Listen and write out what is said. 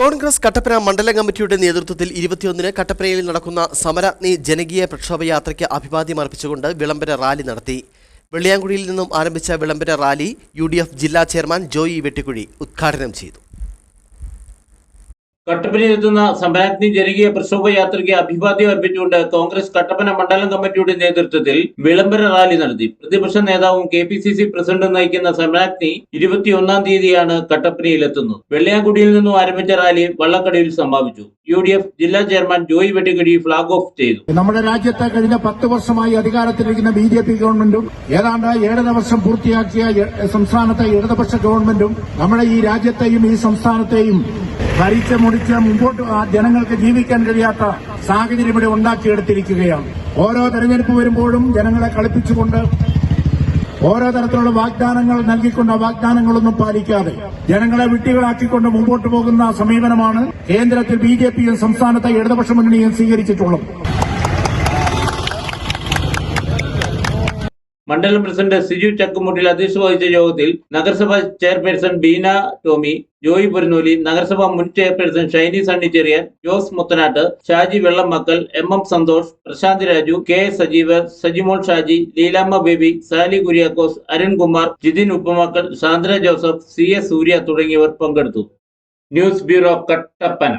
കോൺഗ്രസ് കട്ടപ്പന മണ്ഡല കമ്മിറ്റിയുടെ നേതൃത്വത്തിൽ ഇരുപത്തിയൊന്നിന് കട്ടപ്പനയിൽ നടക്കുന്ന സമരാഗ്നി ജനകീയ പ്രക്ഷോഭയാത്രയ്ക്ക് അഭിവാദ്യം അർപ്പിച്ചുകൊണ്ട് വിളംബര റാലി നടത്തി. വെള്ളിയാങ്കുഴിയിൽ നിന്നും ആരംഭിച്ച വിളംബര റാലി യു ജില്ലാ ചെയർമാൻ ജോയി വെട്ടിക്കുഴി ഉദ്ഘാടനം ചെയ്തു. കട്ടപ്പനയിലെത്തുന്ന സമരാഗ്നി ജനകീയ പ്രക്ഷോഭയാത്രയ്ക്ക് അഭിവാദ്യം അർപ്പിച്ചുകൊണ്ട് കോൺഗ്രസ് കട്ടപ്പന മണ്ഡലം കമ്മിറ്റിയുടെ നേതൃത്വത്തിൽ വിളംബര റാലി നടത്തി. പ്രതിപക്ഷ നേതാവും കെ പി സി സി പ്രസിഡന്റും നയിക്കുന്ന സമരാഗ്നി ഇരുപത്തിയൊന്നാം തീയതിയാണ് കട്ടപ്പനയിലെത്തുന്നത്. വെള്ളയാംകുടിയിൽ നിന്നും ആരംഭിച്ച റാലി വള്ളക്കടയിൽ സമാപിച്ചു. യു ഡി എഫ് ജില്ലാ chairman Joy Vettikadi flag off ചെയ്തു. നമ്മുടെ രാജ്യത്തെ കഴിഞ്ഞ പത്ത് വർഷമായി അധികാരത്തിലിരിക്കുന്ന ബി ജെ പി ഗവൺമെന്റും ഏതാണ്ട് ഏഴര വർഷം പൂർത്തിയാക്കിയ സംസ്ഥാനത്തെ ഇടതുപക്ഷ ഗവൺമെന്റും നമ്മുടെ ഈ രാജ്യത്തെയും ഈ സംസ്ഥാനത്തെയും ഭരിച്ച് മുടിച്ച് മുമ്പോട്ട് ജനങ്ങൾക്ക് ജീവിക്കാൻ കഴിയാത്ത സാഹചര്യം ഇവിടെ ഉണ്ടാക്കിയെടുത്തിരിക്കുകയാണ്. ഓരോ തെരഞ്ഞെടുപ്പ് വരുമ്പോഴും ജനങ്ങളെ കളിപ്പിച്ചുകൊണ്ട് ഓരോ തരത്തിലുള്ള വാഗ്ദാനങ്ങൾ നൽകിക്കൊണ്ട് വാഗ്ദാനങ്ങളൊന്നും പാലിക്കാതെ ജനങ്ങളെ വിട്ടികളാക്കിക്കൊണ്ട് മുമ്പോട്ട് പോകുന്ന സമീപനമാണ് കേന്ദ്രത്തിൽ ബി ജെ പിയും സംസ്ഥാനത്തെ ഇടതുപക്ഷ മുന്നണിയും സ്വീകരിച്ചിട്ടുള്ളത്. മണ്ഡലം പ്രസിഡന്റ് സിജു ചക്കുമുട്ടിൽ അധ്യക്ഷത വഹിച്ച യോഗത്തിൽ നഗരസഭ ചെയർപേഴ്സൺ ബീന ടോമി ജോയി പൊരുന്നൂലി നഗരസഭ മുൻ chairperson Shiny Sunny Cheriyan Jose Muthanatt Shaji Vellamakkal M M Santhosh Prashanth Raju K S Sajeevar Sajimol Shaji Leelamma Baby Sali Kuriakose Arunkumar Jithin Uppamakkal Sandra Joseph C S Surya തുടങ്ങിയവർ പങ്കെടുത്തു. News bureau Kattappana.